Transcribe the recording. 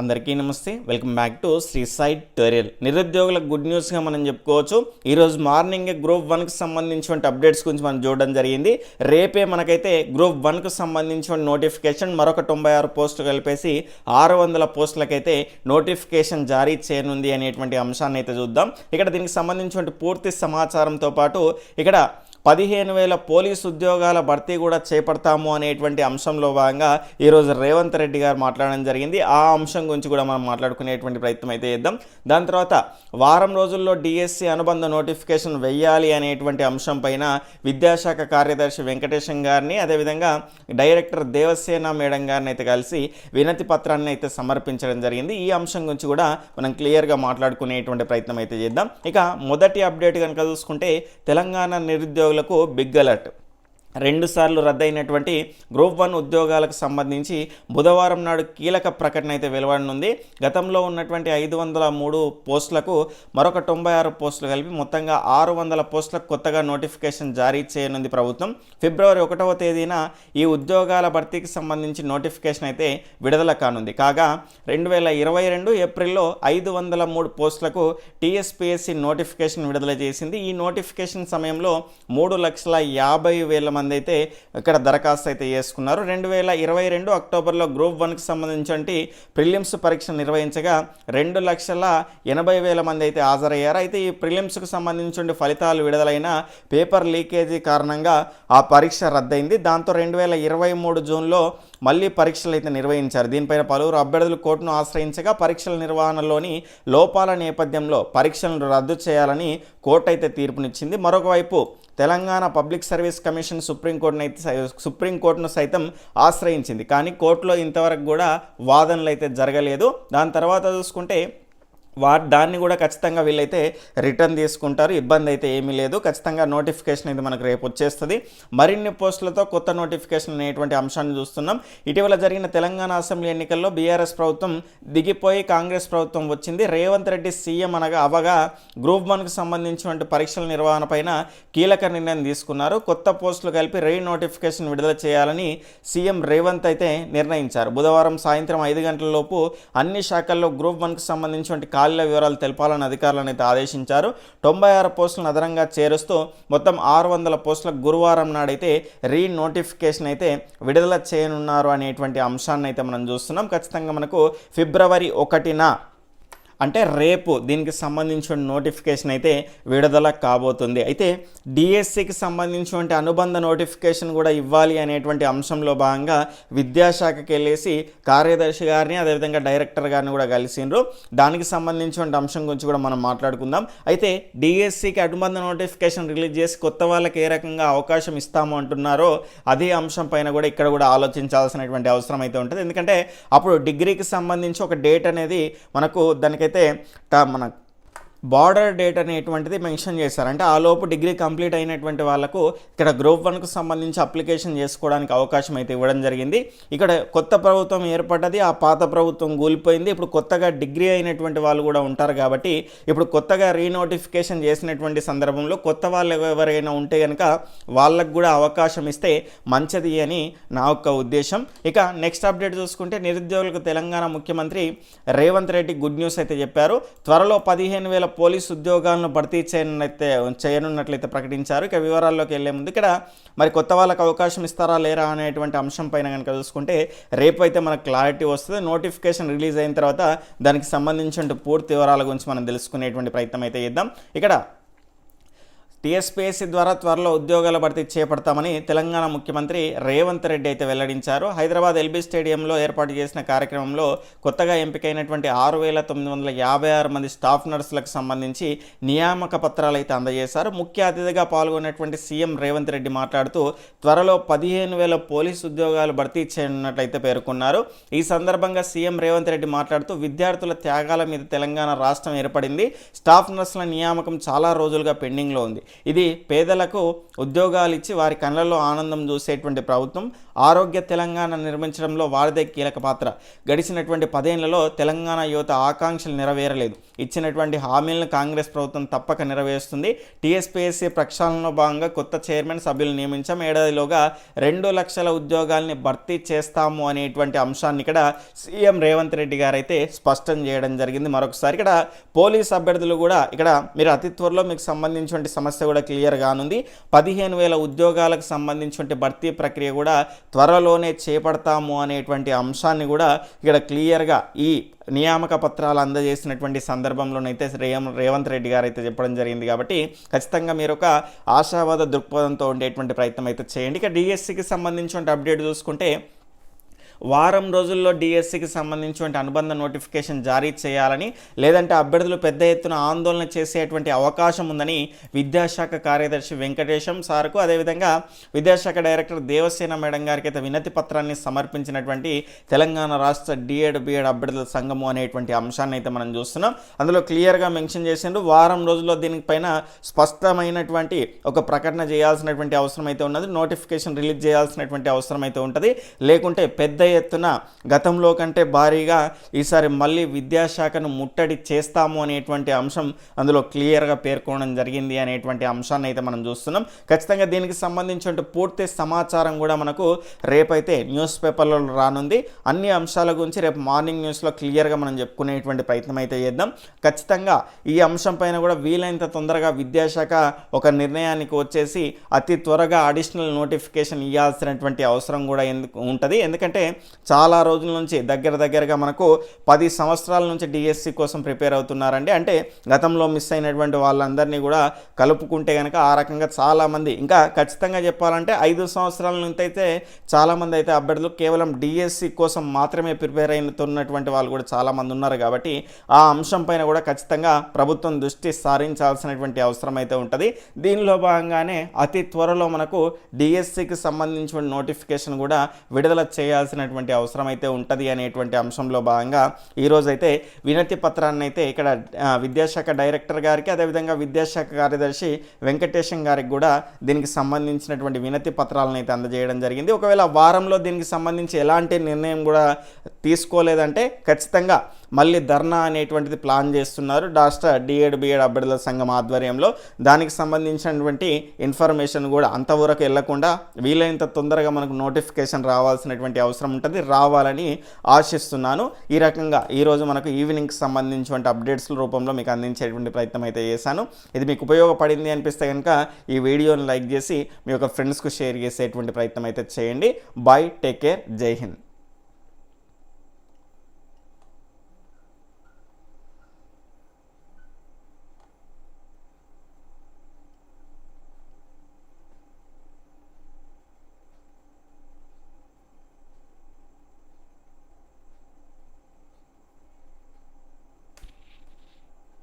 అందరికీ నమస్తే. Welcome back to Sri side tutorial నిరుద్యోగులకు గుడ్ న్యూస్గా మనం చెప్పుకోవచ్చు. ఈరోజు మార్నింగ్ గ్రూప్ వన్కి సంబంధించిన అప్డేట్స్ గురించి మనం చూడడం జరిగింది. రేపే మనకైతే గ్రూప్ వన్కు సంబంధించిన నోటిఫికేషన్ మరొక తొంభై ఆరు పోస్టులు కలిపేసి ఆరు వందల పోస్టులకైతే నోటిఫికేషన్ జారీ చేయనుంది అనేటువంటి అంశాన్ని అయితే చూద్దాం. ఇక్కడ దీనికి సంబంధించిన పూర్తి సమాచారంతో పాటు ఇక్కడ పదిహేను వేల పోలీస్ ఉద్యోగాల భర్తీ కూడా చేపడతాము అనేటువంటి అంశంలో భాగంగా ఈరోజు రేవంత్ రెడ్డి గారు మాట్లాడడం జరిగింది. ఆ అంశం గురించి కూడా మనం మాట్లాడుకునేటువంటి ప్రయత్నం అయితే చేద్దాం. దాని తర్వాత వారం రోజుల్లో డిఎస్సి అనుబంధ నోటిఫికేషన్ వెయ్యాలి అనేటువంటి అంశం పైన విద్యాశాఖ కార్యదర్శి వెంకటేశం గారిని అదేవిధంగా డైరెక్టర్ దేవసేన మేడం గారిని అయితే కలిసి వినతి పత్రాన్ని అయితే సమర్పించడం జరిగింది. ఈ అంశం గురించి కూడా మనం క్లియర్గా మాట్లాడుకునేటువంటి ప్రయత్నం అయితే చేద్దాం. ఇక మొదటి అప్డేట్ కనుక చూసుకుంటే తెలంగాణ నిరుద్యోగులకు బిగ్ అలర్ట్. రెండుసార్లు రద్దయినటువంటి గ్రూప్ వన్ ఉద్యోగాలకు సంబంధించి బుధవారం నాడు కీలక ప్రకటన అయితే వెలువడనుంది. గతంలో ఉన్నటువంటి ఐదు వందల మూడు పోస్టులకు మరొక తొంభై ఆరు పోస్టులు కలిపి మొత్తంగా ఆరు వందల పోస్టులకు కొత్తగా నోటిఫికేషన్ జారీ చేయనుంది ప్రభుత్వం. ఫిబ్రవరి ఒకటవ తేదీన ఈ ఉద్యోగాల భర్తీకి సంబంధించి నోటిఫికేషన్ అయితే విడుదల కానుంది. కాగా రెండు వేల ఇరవై రెండు ఏప్రిల్లో ఐదు వందల మూడు పోస్టులకు టీఎస్పీఎస్సీ నోటిఫికేషన్ విడుదల చేసింది. ఈ నోటిఫికేషన్ సమయంలో మూడు లక్షల యాభై వేల మంది అయితే ఇక్కడ దరఖాస్తు అయితే చేసుకున్నారు. రెండు వేల ఇరవై రెండు అక్టోబర్లో గ్రూప్ వన్కి సంబంధించి ప్రిలిమ్స్ పరీక్ష నిర్వహించగా రెండు లక్షల ఎనభై వేల మంది అయితే హాజరయ్యారు. అయితే ఈ ప్రిలిమ్స్కు సంబంధించిన ఫలితాలు విడుదలైన పేపర్ లీకేజీ కారణంగా ఆ పరీక్ష రద్దయింది. దాంతో రెండు వేల ఇరవై మూడు జూన్లో మళ్ళీ పరీక్షలు అయితే నిర్వహించారు. దీనిపైన పలువురు అభ్యర్థులు కోర్టును ఆశ్రయించగా పరీక్షల నిర్వహణలోని లోపాల నేపథ్యంలో పరీక్షలను రద్దు చేయాలని కోర్టు అయితే తీర్పునిచ్చింది. మరొక వైపు తెలంగాణ పబ్లిక్ సర్వీస్ కమిషన్ సుప్రీంకోర్టును అయితే సుప్రీంకోర్టును సైతం ఆశ్రయించింది. కానీ కోర్టులో ఇంతవరకు కూడా వాదనలు అయితే జరగలేదు. దాని తర్వాత చూసుకుంటే వా దాన్ని కూడా ఖచ్చితంగా వీళ్ళైతే రిటర్న్ తీసుకుంటారు. ఇబ్బంది అయితే ఏమీ లేదు. ఖచ్చితంగా నోటిఫికేషన్ అయితే మనకు రేపు వచ్చేస్తుంది. మరిన్ని పోస్టులతో కొత్త నోటిఫికేషన్ అనేటువంటి అంశాన్ని చూస్తున్నాం. ఇటీవల జరిగిన తెలంగాణ అసెంబ్లీ ఎన్నికల్లో బీఆర్ఎస్ ప్రభుత్వం దిగిపోయి కాంగ్రెస్ ప్రభుత్వం వచ్చింది. రేవంత్ రెడ్డి సీఎం అనగా అవగా గ్రూప్ వన్కి సంబంధించినటువంటి పరీక్షల నిర్వహణ పైన కీలక నిర్ణయం తీసుకున్నారు. కొత్త పోస్టులు కలిపి రీ నోటిఫికేషన్ విడుదల చేయాలని సీఎం రేవంత్ అయితే నిర్ణయించారు. బుధవారం సాయంత్రం ఐదు గంటల లోపు అన్ని శాఖల్లో గ్రూప్ వన్కి సంబంధించినటువంటి ఖాళీల వివరాలు తెలపాలని అధికారులను అయితే ఆదేశించారు. తొంభై ఆరు పోస్టులను అదనంగా చేరుస్తూ మొత్తం ఆరు వందల పోస్టులకు గురువారం నాడైతే రీ నోటిఫికేషన్ అయితే విడుదల చేయనున్నారు అనేటువంటి అంశాన్ని అయితే మనం చూస్తున్నాం. ఖచ్చితంగా మనకు ఫిబ్రవరి ఒకటిన అంటే రేపు దీనికి సంబంధించిన నోటిఫికేషన్ అయితే విడుదల కాబోతుంది. అయితే డిఎస్సికి సంబంధించినటువంటి అనుబంధ నోటిఫికేషన్ కూడా ఇవ్వాలి అనేటువంటి అంశంలో భాగంగా విద్యాశాఖకి వెళ్ళేసి కార్యదర్శి గారిని అదేవిధంగా డైరెక్టర్ గారిని కూడా కలిసిండ్రు. దానికి సంబంధించినటువంటి అంశం గురించి కూడా మనం మాట్లాడుకుందాం. అయితే డిఎస్సికి అనుబంధ నోటిఫికేషన్ రిలీజ్ చేసి కొత్త వాళ్ళకి ఏ రకంగా అవకాశం ఇస్తాము అంటున్నారో అదే అంశం పైన కూడా ఇక్కడ కూడా ఆలోచించాల్సినటువంటి అవసరం అయితే ఉంటుంది. ఎందుకంటే అప్పుడు డిగ్రీకి సంబంధించి ఒక డేట్ అనేది మనకు దానికి ట- మన బార్డర్ డేట్ అనేటువంటిది మెన్షన్ చేశారు. అంటే ఆ లోపు డిగ్రీ కంప్లీట్ అయినటువంటి వాళ్ళకు ఇక్కడ గ్రూప్ వన్కు సంబంధించి అప్లికేషన్ చేసుకోవడానికి అవకాశం అయితే ఇవ్వడం జరిగింది. ఇక్కడ కొత్త ప్రభుత్వం ఏర్పడ్డది ఆ పాత ప్రభుత్వం కూలిపోయింది. ఇప్పుడు కొత్తగా డిగ్రీ అయినటువంటి వాళ్ళు కూడా ఉంటారు కాబట్టి ఇప్పుడు కొత్తగా రీనోటిఫికేషన్ చేసినటువంటి సందర్భంలో కొత్త వాళ్ళు ఎవరైనా ఉంటే కనుక వాళ్ళకు కూడా అవకాశం ఇస్తే మంచిది అని నా యొక్క ఉద్దేశం. ఇక నెక్స్ట్ అప్డేట్ చూసుకుంటే నిరుద్యోగులకు తెలంగాణ ముఖ్యమంత్రి రేవంత్ రెడ్డి గుడ్ న్యూస్ అయితే చెప్పారు. త్వరలో పదిహేను వేల పోలీస్ ఉద్యోగాలను భర్తీ చేయనైతే చేయనున్నట్లయితే ప్రకటించారు. ఇక వివరాల్లోకి వెళ్ళే ముందు ఇక్కడ మరి కొత్త వాళ్ళకి అవకాశం ఇస్తారా లేరా అనేటువంటి అంశం పైన కనుక చూసుకుంటే రేపు అయితే మనకు క్లారిటీ వస్తుంది. నోటిఫికేషన్ రిలీజ్ అయిన తర్వాత దానికి సంబంధించిన పూర్తి వివరాల గురించి మనం తెలుసుకునేటువంటి ప్రయత్నం అయితే చేద్దాం. ఇక్కడ టీఎస్పీఎస్సీ ద్వారా త్వరలో ఉద్యోగాల భర్తీ చేపడతామని తెలంగాణ ముఖ్యమంత్రి రేవంత్ రెడ్డి అయితే వెల్లడించారు. హైదరాబాద్ ఎల్బీ స్టేడియంలో ఏర్పాటు చేసిన కార్యక్రమంలో కొత్తగా ఎంపికైనటువంటి ఆరు వేల తొమ్మిది వందల యాభై ఆరు మంది స్టాఫ్ నర్సులకు సంబంధించి నియామక పత్రాలు అయితే అందజేశారు. ముఖ్య అతిథిగా పాల్గొన్నటువంటి సీఎం రేవంత్ రెడ్డి మాట్లాడుతూ త్వరలో పదిహేను వేల పోలీస్ ఉద్యోగాలు భర్తీ చేయనున్నట్లయితే పేర్కొన్నారు. ఈ సందర్భంగా సీఎం రేవంత్ రెడ్డి మాట్లాడుతూ విద్యార్థుల త్యాగాల మీద తెలంగాణ రాష్ట్రం ఏర్పడింది. స్టాఫ్ నర్సుల నియామకం చాలా రోజులుగా పెండింగ్లో ఉంది. ఇది పేదలకు ఉద్యోగాలు ఇచ్చి వారి కళ్ళల్లో ఆనందం చూసేటువంటి ప్రభుత్వం. ఆరోగ్య తెలంగాణ నిర్మించడంలో వారిదే కీలక పాత్ర. గడిచినటువంటి పదేళ్ళలో తెలంగాణ యువత ఆకాంక్షలు నెరవేరలేదు. ఇచ్చినటువంటి హామీలను కాంగ్రెస్ ప్రభుత్వం తప్పక నెరవేరుస్తుంది. టీఎస్పీఎస్సీ ప్రక్షాళనలో భాగంగా కొత్త చైర్మన్ సభ్యులు నియమించాం. ఏడాదిలోగా రెండు లక్షల ఉద్యోగాల్ని భర్తీ చేస్తాము అనేటువంటి అంశాన్ని ఇక్కడ సీఎం రేవంత్ రెడ్డి గారు అయితే స్పష్టం చేయడం జరిగింది. మరొకసారి ఇక్కడ పోలీస్ అభ్యర్థులు కూడా ఇక్కడ మీరు అతి త్వరలో మీకు సంబంధించిన సమస్య కూడా క్లియర్ కానుంది పదిహేను వేల ఉద్యోగాలకు సంబంధించిన భర్తీ ప్రక్రియ కూడా త్వరలోనే చేపడతాము అనేటువంటి అంశాన్ని కూడా ఇక్కడ క్లియర్గా ఈ నియామక పత్రాలు అందజేసినటువంటి సందర్భంలోనైతే రేవం రేవంత్ రెడ్డి గారు అయితే చెప్పడం జరిగింది కాబట్టి ఖచ్చితంగా మీరు ఒక ఆశావాద దృక్పథంతో ఉండేటువంటి ప్రయత్నం అయితే చేయండి. ఇక డిఎస్సికి సంబంధించిన అప్డేట్ చూసుకుంటే వారం రోజుల్లో డిఎస్సికి సంబంధించినటువంటి అనుబంధ నోటిఫికేషన్ జారీ చేయాలని లేదంటే అభ్యర్థులు పెద్ద ఎత్తున ఆందోళన చేసేటువంటి అవకాశం ఉందని విద్యాశాఖ కార్యదర్శి వెంకటేశం సార్కు. అదేవిధంగా విద్యాశాఖ డైరెక్టర్ దేవసేన మేడం గారికి అయితే వినతి పత్రాన్ని సమర్పించినటువంటి తెలంగాణ రాష్ట్ర డిఎడ్ బిఎడ్ అభ్యర్థుల సంఘము అనేటువంటి అంశాన్ని అయితే మనం చూస్తున్నాం. అందులో క్లియర్గా మెన్షన్ చేసిండ్రు. వారం రోజుల్లో దీనిపైన స్పష్టమైనటువంటి ఒక ప్రకటన చేయాల్సినటువంటి అవసరం అయితే ఉన్నది. నోటిఫికేషన్ రిలీజ్ చేయాల్సినటువంటి అవసరం అయితే ఉంటుంది. లేకుంటే పెద్ద ఎత్తున గతంలో కంటే భారీగా ఈసారి మళ్ళీ విద్యాశాఖను ముట్టడి చేస్తాము అనేటువంటి అంశం అందులో క్లియర్గా పేర్కొనడం జరిగింది అనేటువంటి అంశాన్ని అయితే మనం చూస్తున్నాం. ఖచ్చితంగా దీనికి సంబంధించిన పూర్తి సమాచారం కూడా మనకు రేపైతే న్యూస్ పేపర్లో రానుంది. అన్ని అంశాల గురించి రేపు మార్నింగ్ న్యూస్లో క్లియర్గా మనం చెప్పుకునేటువంటి ప్రయత్నం అయితే చేద్దాం. ఖచ్చితంగా ఈ అంశం పైన కూడా వీలైనంత తొందరగా విద్యాశాఖ ఒక నిర్ణయానికి వచ్చేసి అతి త్వరగా అడిషనల్ నోటిఫికేషన్ ఇవ్వాల్సినటువంటి అవసరం కూడా ఎందుకు ఉంటుంది. ఎందుకంటే చాలా రోజుల నుంచి దగ్గర దగ్గరగా మనకు పది సంవత్సరాల నుంచి డిఎస్సి కోసం ప్రిపేర్ అవుతున్నారండి. అంటే గతంలో మిస్ అయినటువంటి వాళ్ళందరినీ కూడా కలుపుకుంటే కనుక ఆ రకంగా చాలామంది ఇంకా ఖచ్చితంగా చెప్పాలంటే ఐదు సంవత్సరాల నుంచి అయితే చాలామంది అయితే అభ్యర్థులు కేవలం డిఎస్సి కోసం మాత్రమే ప్రిపేర్ అయినటువంటి వాళ్ళు కూడా చాలామంది ఉన్నారు కాబట్టి ఆ అంశం పైన కూడా ఖచ్చితంగా ప్రభుత్వం దృష్టి సారించాల్సినటువంటి అవసరం అయితే ఉంటుంది. దీనిలో భాగంగానే అతి త్వరలో మనకు డిఎస్సికి సంబంధించిన నోటిఫికేషన్ కూడా విడుదల చేయాల్సిన చేయాల్సినటువంటి అవసరం అయితే ఉంటుంది అనేటువంటి అంశంలో భాగంగా ఈరోజు అయితే వినతి పత్రాన్ని అయితే ఇక్కడ విద్యాశాఖ డైరెక్టర్ గారికి అదేవిధంగా విద్యాశాఖ కార్యదర్శి వెంకటేశం గారికి కూడా దీనికి సంబంధించినటువంటి వినతి పత్రాలను అయితే అందజేయడం జరిగింది. ఒకవేళ వారంలో దీనికి సంబంధించి ఎలాంటి నిర్ణయం కూడా తీసుకోలేదంటే ఖచ్చితంగా మళ్ళీ ధర్నా అనేటువంటిది ప్లాన్ చేస్తున్నారు. రాష్ట్ర డిఎడ్ బిఎడ్ అభ్యర్థుల సంఘం ఆధ్వర్యంలో. దానికి సంబంధించినటువంటి ఇన్ఫర్మేషన్ కూడా అంతవరకు వెళ్ళకుండా వీలైనంత తొందరగా మనకు నోటిఫికేషన్ రావాల్సినటువంటి అవసరం ఉంటుంది. రావాలని ఆశిస్తున్నాను. ఈ రకంగా ఈరోజు మనకు ఈవినింగ్కి సంబంధించినటువంటి అప్డేట్స్ రూపంలో మీకు అందించేటువంటి ప్రయత్నం అయితే చేశాను. ఇది మీకు ఉపయోగపడింది అనిపిస్తే కనుక ఈ వీడియోని లైక్ చేసి మీ యొక్క ఫ్రెండ్స్కు షేర్ చేసేటువంటి ప్రయత్నం అయితే చేయండి. Bye take care. Jai Hind.